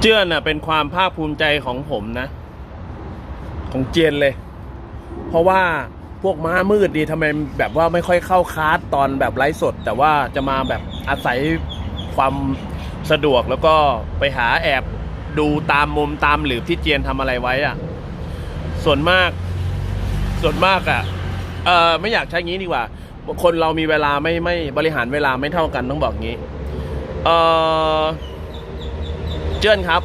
เจื้อนน่ะเป็นความภาคภูมิใจของผมนะ ของเจียนเลย เพราะว่าพวกม้ามืดดีทำไมแบบว่าไม่ค่อยเข้าคลาสตอนแบบไลฟ์สด แต่ว่าจะมาแบบอาศัยความสะดวกแล้วก็ไปหาแอบดูตามมุมตามหลืบที่เจียนทำอะไรไว้อะส่วนมาก ส่วนมากอะเออไม่อยากใช้งี้ดีกว่า คนเรามีเวลาไม่ไม่บริหารเวลาไม่เท่ากันต้องบอกงี้ เออ เจิ้นครับ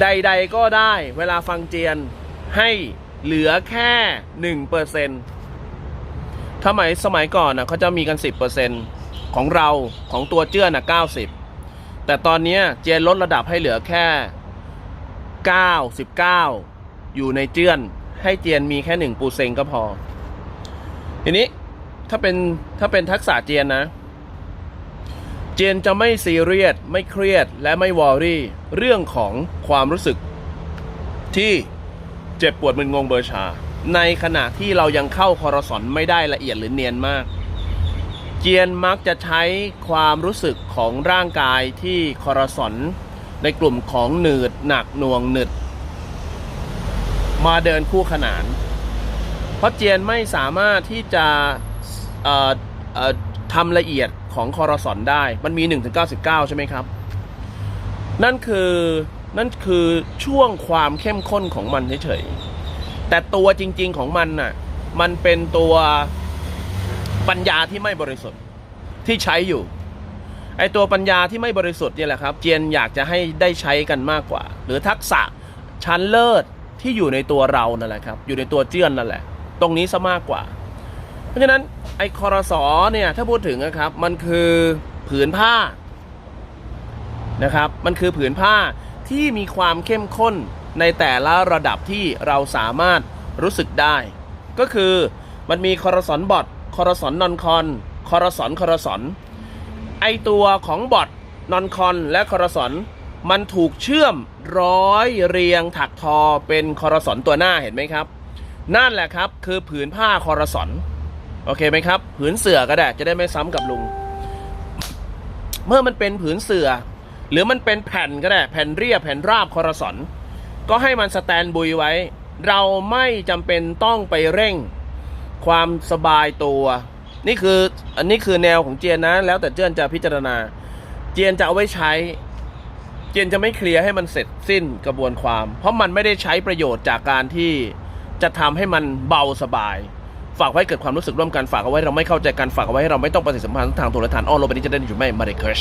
ใด ๆก็ได้เวลาฟังเจียนให้เหลือแค่หนึ่งเปอร์เซ็นต์ถ้าสมัยสมัยก่อนน่ะเขาจะมีกันสิบเปอร์เซ็นต์ของเราของตัวเจื้อนน่ะเก้าสิบแต่ตอนนี้เจียนลดระดับให้เหลือแค่เก้าสิบเก้าอยู่ในเจื้อนให้เจียนมีแค่หนึ่งปูเซงก็พอ ทีนี้ถ้าเป็นถ้าเป็นทักษะเจียนนะ เจนจะไม่ซีเรียสไม่เครียดและไม่วอรี่ เรื่องของความรู้สึก ที่เจ็บปวดมึนงงเบอร์ชา ในขณะที่เรายังเข้าคอรสอนไม่ได้ละเอียดหรือเนียนมาก เจียนมักจะใช้ความรู้สึกของร่างกายที่คอรสอนในกลุ่มของหนืดหนักหน่วงหนึดมาเดินคู่ขนาน เพราะเจียนไม่สามารถที่จะ ทำละเอียดของคอรสอนได้ มันมี1ถึง99 ใช่ไหมครับ นั่นคือนั่นคือช่วงความเข้มข้นของมันเฉยๆ แต่ตัวจริงๆของมันน่ะ มันเป็นตัวปัญญาที่ไม่บริสุทธิ์ที่ใช้อยู่ ไอตัวปัญญาที่ไม่บริสุทธิ์เนี่ยแหละครับ เจียนอยากจะให้ได้ใช้กันมากกว่า หรือทักษะชั้นเลิศที่อยู่ในตัวเรานั่นแหละครับ อยู่ในตัวเจียนนั่นแหละ ตรงนี้ซะมากกว่า เพราะฉะนั้นไอ้คอรสอเนี่ยถ้าพูดถึงนะครับ มันคือผืนผ้านะครับ มันคือผืนผ้าที่มีความเข้มข้นในแต่ละระดับที่เราสามารถรู้สึกได้ ก็คือมันมีคอรสอนบอทคอรสอนนอนคอนคอรสอนคอรสอนไอตัวของบอทนอนคอนและคอรสอนมันถูกเชื่อมร้อยเรียงถักทอเป็นคอรสอนตัวหน้าเห็นไหมครับ นั่นแหละครับคือผืนผ้าคอรสอน โอเคไหมครับ ผืนเสื่อก็ได้ จะได้ไม่ซ้ำกับลุง เมื่อมันเป็นผืนเสื่อ หรือมันเป็นแผ่นก็ได้ แผ่นเรียบแผ่นราบคอรสอนก็ให้มันสแตนบุยไว้ เราไม่จำเป็นต้องไปเร่ง ความสบายตัว นี่คืออันนี้คือแนวของเจียนนะ แล้วแต่เจียนจะพิจารณา เจียนจะเอาไว้ใช้ เจียนจะไม่เคลียร์ให้มันเสร็จสิ้นกระบวนความ เพราะมันไม่ได้ใช้ประโยชน์จากการที่จะทำให้มันเบาสบาย ฝากไว้เกิดความรู้สึกร่วมกันฝากเอาไว้เราไม่เข้าใจกันฝากเอาไว้ให้เราไม่ต้องปฏิสัมพันธ์ทางโทรทัศน์อ้อโลกใบนี้จะได้อยู่ไม่มาเรเคช